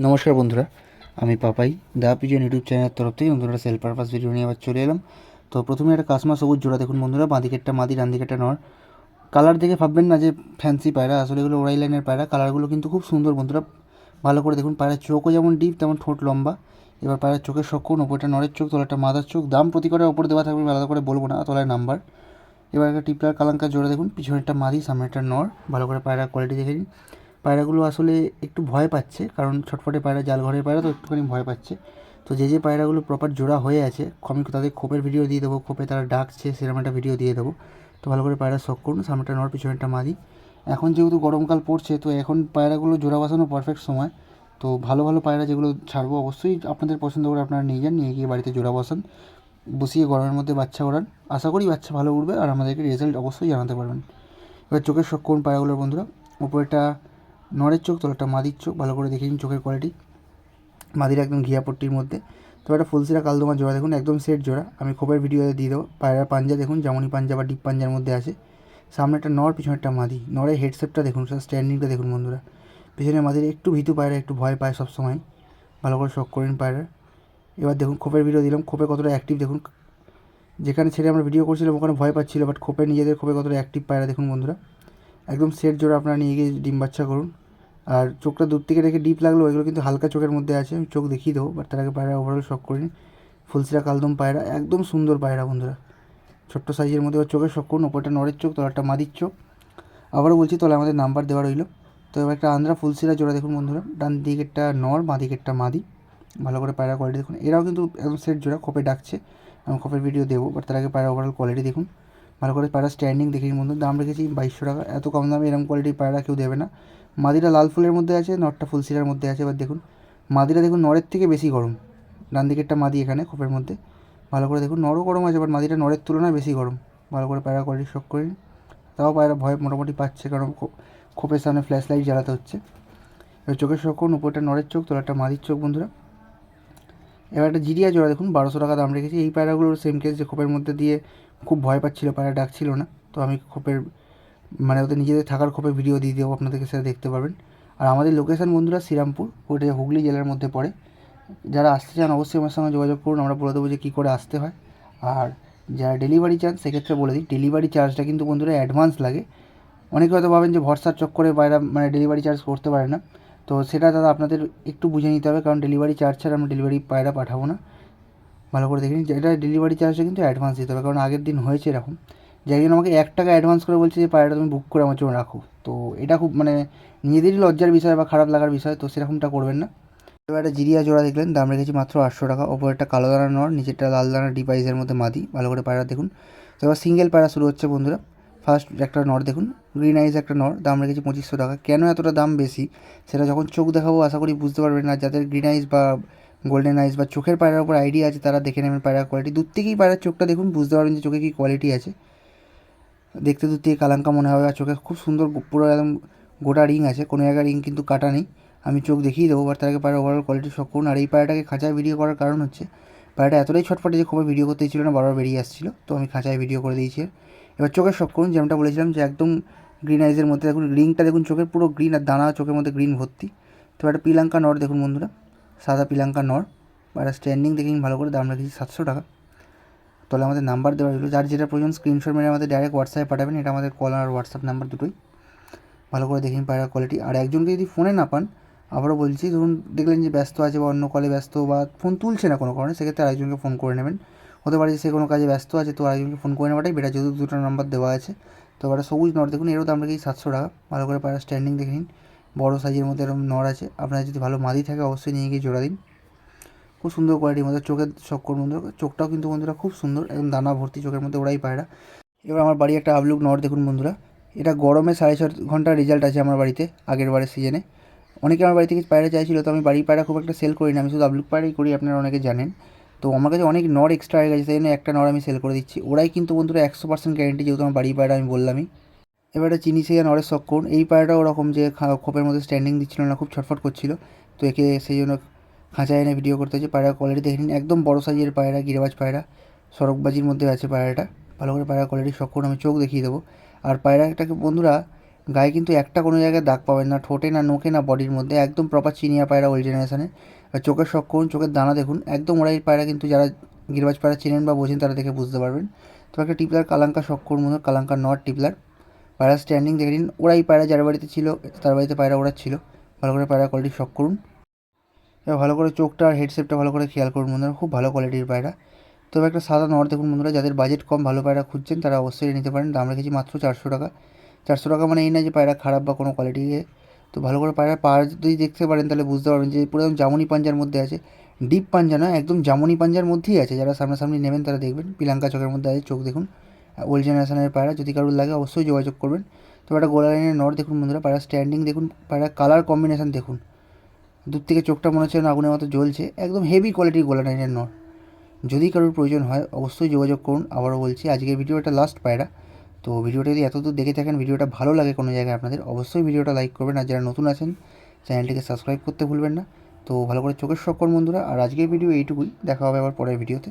নমস্কার বন্ধুরা, আমি পাপাই, দা পিজন ইউটিউব চ্যানেলের তরফ থেকে বন্ধুরা সেল পারপাস ভিডিও নিয়ে আবার চলে এলাম। তো প্রথমে একটা কাসমা সবুজ জোড়া দেখুন বন্ধুরা, বাঁ দিকেরটা মাদি ডান দিকেরটা নর। কালার দেখে ভাববেন না যে ফ্যান্সি পায়রা, আসলে এগুলো ওরাই লাইনের পায়রা। কালারগুলো কিন্তু খুব সুন্দর বন্ধুরা, ভালো করে দেখুন, পায়রার চোখও যেমন ডিপ তেমন ঠোঁট লম্বা। এবার পায়রার চোখের সক্ষণ ওপরটা নরের চোখ, তলাটা মাদার চোখ। দাম প্রতি করে ওপর দেওয়া থাকবে, আলাদা করে বলব না, তলায় নাম্বার এবার একটা টিপলার কালাঙ্কার জোড়া দেখুন, পিছনেরটা মাদি সামনেরটা নর। ভালো করে পায়রার কোয়ালিটি দেখে নিন। পায়রাগুলো আসলে একটু ভয় পাচ্ছে, কারণ ছটফটে পায়রা, জাল ঘরের পায়রা তো একটুখানি ভয় পাচ্ছে। তো যে যে পায়রাগুলো প্রপার জোড়া হয়ে আছে, আমি তাদের খোপের ভিডিও দিয়ে দেবো, খোপে তারা ডাকছে, সেরকম একটা ভিডিও দিয়ে দেবো। তো ভালো করে পায়রা শখ করুন, সামনেটা নর পিছনেরটা মাদি। এখন যেহেতু গরমকাল পড়ছে, তো এখন পায়রাগুলো জোড়া বসানো পারফেক্ট সময়। তো ভালো ভালো পায়রা যেগুলো ছাড়বো অবশ্যই আপনাদের পছন্দ করে আপনারা নিয়ে যান, নিয়ে গিয়ে বাড়িতে জোড়া বসান। বসিয়ে গরমের মধ্যে বাচ্চা ওড়ান। আশা করি বাচ্চা ভালো উঠবে আর আমাদেরকে রেজাল্ট অবশ্যই জানাতে পারবেন। এবার চোখের শখ করুন পায়রাগুলোর বন্ধুরা। উপরেটা নরের চোখ তলাটা মাদির চোখ, ভালো করে দেখে নিন চোখের কোয়ালিটি মাদির একদম ঘিয়া পট্টির মধ্যে। তো একটা ফুলসিরা কালদমা জোড়া দেখুন, একদম সেট জোড়া। আমি খোপের ভিডিও দিয়ে দেবো। পায়রার পাঞ্জা দেখুন যেমনই পাঞ্জা বা ডিপ পাঞ্জার মধ্যে আছে। সামনে একটা নর, পিছনে একটা মাদি। নরের হেডসেটটা দেখুন স্যার স্ট্যান্ডিংটা দেখুন বন্ধুরা। পিছনে মাদির একটু ভীতু পায়রা, একটু ভয় পায় সবসময়। ভালো করে শখ করেন পায়রা এবার দেখুন, খোপের ভিডিও দিলাম। খোপে কতটা অ্যাক্টিভ দেখুন। যেখানে ছেড়ে আমরা ভিডিও করছিলাম, ওখানে ভয় পাচ্ছিল বাট খোপে নিজেদের খোপে কতটা অ্যাক্টিভ পায়রা দেখুন বন্ধুরা। একদম সেট জোড়া আপনারা নিয়ে গিয়ে ডিম বাচ্চা করুন। আর চোখটা দূর থেকে রেখে ডিপ লাগল, এগুলো কিন্তু হালকা চোখের মধ্যে আছে, আমি চোখ দেখিয়ে দেবো বাট তার আগে পায়রা ওভারঅল শখ করিনি। ফুলসিরা কালদম পায়রা, একদম সুন্দর পায়রা বন্ধুরা। ছোট্ট সাইজের মধ্যে ওর চোখের শখ করুন, ওপরটা নরের চোখ, তলারটা মাদির চোখ। আবারও বলছি তাহলে আমাদের নাম্বার দেওয়া রইল। তো এবার একটা আন্দ্রা ফুলসিরা জোড়া দেখুন বন্ধুরা, ডান দিকেরটা নর বাঁ দিকেরটা মাদি। ভালো করে পায়রা কোয়ালিটি দেখুন। এরাও কিন্তু একদম সেট জোড়া, খোপে ডাকছে, আমি খোপের ভিডিও দেবো বাট তার আগে পায়রা ওভারঅল কোয়ালিটি দেখুন। ভালো করে পায়রা স্ট্যান্ডিং দেখে বন্ধু দাম রেখেছি বাইশশো টাকা। এত কম দামে এরকম কোয়ালিটির পায়রা কেউ দেবে না। মাদিরা লাল ফুলের মধ্যে আছে, নটটা ফুলসিরার মধ্যে আছে। এবার দেখুন, মাদিরা দেখুন নরের থেকে বেশি গরম। ডান দিকেরটা মাদি এখানে, খোপের মধ্যে। ভালো করে দেখুন, নরও গরম আছে বাট মাদিরা নরের তুলনায় বেশি গরম। ভালো করে পায়রা কোয়ালিটি শখ করে তাও পায়রা ভয় মোটামুটি পাচ্ছে, কারণ খোপের সামনে ফ্ল্যাশ লাইট জ্বালাতে হচ্ছে। এবার চোখের শখ করুন, উপরটা নরের চোখ তোলাটা মাদির চোখ, বন্ধুরা। এবার একটা জিরিয়া জোড়া দেখুন, বারোশো টাকা দাম রেখেছি। এই পায়রাগুলোর সেম কেস যে খোপের মধ্যে দিয়ে খুব ভয় পাচ্ছিল, পায়রা ডাকছিল না। তো আমি খোপের মানে ওদের নিজেদের থাকার খোপে ভিডিও দিয়ে দেবো, আপনাদেরকে সেটা দেখতে পারবেন। আর আমাদের লোকেশান বন্ধুরা শ্রীরামপুর ওইটা হুগলি জেলার মধ্যে পড়ে। যারা আসতে চান অবশ্যই আমার সঙ্গে যোগাযোগ করুন, আমরা বলে দেবো যে কী করে আসতে হয়। আর যারা ডেলিভারি চান, সেক্ষেত্রে বলে দিই ডেলিভারি চার্জটা কিন্তু বন্ধুরা অ্যাডভান্স লাগে। অনেকে হয়তো ভাবেন যে ভরসার চক্করে বাইরে মানে ডেলিভারি চার্জ করতে পারে না। তো সেটা দাদা আপনাদের একটু বুঝে নিতে হবে, কারণ ডেলিভারি চার্জ ছাড়া আমরা ডেলিভারি পায়রা পাঠাবো না। ভালো করে দেখে নিন, এটা ডেলিভারি চার্জটা কিন্তু অ্যাডভান্স দিতে হবে, কারণ আগের দিন হয়েছে এরকম। যে একজন আমাকে এক টাকা অ্যাডভান্স করে বলছে যে, পায়রাটা তুমি বুক করে আমার জন্য রাখো। তো এটা খুব মানে নিজেদেরই লজ্জার বিষয় বা খারাপ লাগার বিষয়, তো সেরকমটা করবেন না। এবার একটা জিরিয়া জোড়া দেখলেন, দাম রেখেছি মাত্র আটশো টাকা। ওপর একটা কালো দানা নর, নিচেরটা লাল দানা ডিভাইসের মধ্যে মাদি। ভালো করে পায়রা দেখুন। তো এবার সিঙ্গেল পায়রা শুরু হচ্ছে বন্ধুরা। ফার্স্ট একটা নর দেখুন গ্রিন আইস একটা নর দাম রেখেছি পঁচিশশো টাকা। কেন এতটা দাম বেশি? সেটা যখন চোখ দেখাবো, আশা করি বুঝতে পারবেন না। যাদের গ্রিন আইস বা গোল্ডেন আইস বা চোখের পায়রার উপর আইডিয়া আছে, তারা দেখে নেবেন পায়রার কোয়ালিটি দূর থেকেই পায়রার চোখটা দেখুন, বুঝতে পারবেন যে চোখে কী কোয়ালিটি আছে। দেখতে দূর থেকে কালাঙ্কা মনে হবে, আর চোখে খুব সুন্দর পুরো একদম গোটা রিং আছে। কোনো জায়গায় রিং কিন্তু কাটা নেই। আমি চোখ দেখিয়ে দেবো বাট তার আগে পায়রা ওভারঅল কোয়ালিটি করুন। আর এই পায়রাটাকে খাঁচায় ভিডিও করার কারণ হচ্ছে পায়রাটা এতটাই ছটফটে যে খুবই ভিডিও করতে ছিল না, বারবার বেরিয়ে আসছিল। তো আমি খাঁচায় ভিডিও করে দিয়েছি। এবার চোখের শখ করুন, যেমনটা বলেছিলাম যে একদম গ্রিন আইজের মধ্যে দেখুন রিংটা দেখুন, চোখের পুরো গ্রিন আর দানা চোখের মধ্যে গ্রিন ভর্তি। তো একটা পিলাঙ্কা নর দেখুন বন্ধুরা, সাদা পিলাঙ্কা নর বা একটা স্ট্যান্ডিং দেখে ভালো করে দাম রেখেছি সাতশো টাকা। তাহলে আমাদের নাম্বার দেওয়া হলো যার যেটা প্রয়োজন স্ক্রিনশট মেরে আমাদের ডাইরেক্ট হোয়াটসঅ্যাপে পাঠাবেন, এটা আমাদের কল আর হোয়াটসঅ্যাপ নাম্বার দুটোই। ভালো করে দেখে নিন পায়রার কোয়ালিটি আর একজনকে যদি ফোনে না পান আবারও বলছি, ধরুন দেখলেন যে ব্যস্ত আছে বা অন্য কলে ব্যস্ত বা ফোন তুলছে না কোনো কারণে, সেক্ষেত্রে আরেকজনকে ফোন করে নেবেন। হতে পারে সে কোনো কাজে ব্যস্ত আছে, তো আরেকজনকে ফোন করে নেওয়াটাই বেটা যেহেতু দুটো নাম্বার দেওয়া আছে। তো এবার সবুজ নর দেখুন, এরও দাম রেখেছি সাতশো টাকা। ভালো করে পায়রা স্ট্যান্ডিং দেখে নিন। বড়ো সাইজের মধ্যে এরকম নর আছে। আপনার যদি ভালো মাদি থাকে, অবশ্যই নিয়ে গিয়ে জোড়া দিন। খুব সুন্দর কোয়ালিটির মধ্যে, চোখের চক্কর বন্ধু চোখটাও কিন্তু বন্ধুরা খুব সুন্দর, একদম দানা ভর্তি চোখের মধ্যে, ওরাই পায়রা। এবার আমার বাড়ি একটা আবলুক নর দেখুন বন্ধুরা। এটা গরমে সাড়ে ছ ঘণ্টার রেজাল্ট আছে আমার বাড়িতে, আগের বারের সিজনে অনেকে আমার বাড়ি থেকে পায়রা চাইছিল, তো আমি বাড়ির পায়রা খুব একটা সেল করি না আমি শুধু আবলুক পায়রাই করি, আপনারা অনেকে জানেন। তো আমার কাছে অনেক নর এক্সট্রা হয়ে গেছে সেই জন্য একটা নর আমি সেল করে দিচ্ছি। ওরাই কিন্তু বন্ধুরা একশো পার্সেন্ট গ্যারেন্টি যেহেতু আমার বাড়ির পায়রা, আমি বললামই। এবারে চিনি সেই নরের শখ করুন এই পায়রাটা ওরকম যে খোপের মধ্যে স্ট্যান্ডিং দিচ্ছিল না, খুব ছটফট করছিল। তো একে সেই জন্য খাঁচায় এনে ভিডিও করতে হচ্ছে পায়রা কোয়ালিটি দেখে নিন, একদম বড়ো সাইজের পায়রা, গিরেবাজ পায়রা, সড়কবাজির মধ্যে আছে পায়রাটা। ভালো করে পায়রা কোয়ালিটি শখ করুন আমি চোখ দেখিয়ে দেবো। আর পায়রাটাকে বন্ধুরা গায়ে কিন্তু একটা কোনো জায়গায় দাগ পাবেন না, ঠোঁটে না নোকে না বডির মধ্যে, একদম প্রপার চিনিয়া পায়রা ওল্ড জেনারেশনের আর চোখের শখ করুন, চোখের দানা দেখুন, একদম ওরাই পায়রা কিন্তু যারা গিরবাজ পায়রা চেনেন বা বোঝেন তারা দেখে বুঝতে পারবেন। তো একটা টিপলার কালাঙ্কা শখ করুন হয় কালাঙ্কা নট টিপলার। পায়রা স্ট্যান্ডিং দেখে নিন, ওরাই পায়রা যার বাড়িতে ছিল, তার বাড়িতে পায়রা ওরা ছিল। ভালো করে পায়রা কোয়ালিটি শখ করুন। এবার ভালো করে চোখটা আর হেডসেটটা ভালো করে খেয়াল করুন বন্ধুরা, খুব ভালো কোয়ালিটির পায়রা। তবে একটা সাদা নর দেখুন বন্ধুরা, যাদের বাজেট কম ভালো পায়রা খুঁজছেন তারা অবশ্যই নিতে পারেন, দাম রেখেছি মাত্র চারশো টাকা। চারশো টাকা মানে এই না যে পায়রা খারাপ বা কোনো কোয়ালিটি তো ভালো করে পায়রা পা যদি দেখতে পারেন তাহলে বুঝতে পারবেন যে পুরো একদম জামুনি পাঞ্জার মধ্যে আছে। ডিপ পাঞ্জা না একদম জামুনি পাঞ্জার মধ্যেই আছে। যারা সামনাসামনি নেবেন তারা দেখবেন। পিলাঙ্কা চোখের মধ্যে আছে, চোখ দেখুন। ওল্ড জেনারেশনের পায়রা, যদি কারোর লাগে অবশ্যই যোগাযোগ করবেন। তবে একটা গোলা লাইনের নর দেখুন বন্ধুরা, পায়রা স্ট্যান্ডিং দেখুন, পায়রা কালার কম্বিনেশান দেখুন। দূর থেকে চোখটা মনে হচ্ছে আগুনের মতো জ্বলছে, একদম হেভি কোয়ালিটির গোলা লাইনের নর যদি কারোর প্রয়োজন হয়, অবশ্যই যোগাযোগ করুন। আবারও বলছি, আজকের ভিডিও একটা লাস্ট পায়রা। তো ভিডিওটা যদি এতদূর দেখে থাকেন, ভিডিওটা ভালো লাগে কোনো জায়গায় আপনাদের, অবশ্যই ভিডিওটা লাইক করবেন। আর যারা নতুন আছেন, চ্যানেলটিকে সাবস্ক্রাইব করতে ভুলবেন না। তো ভালো করে চোখের সকল বন্ধুরা। আর আজকের ভিডিও এইটুকুই। দেখা হবে আবার পরের ভিডিওতে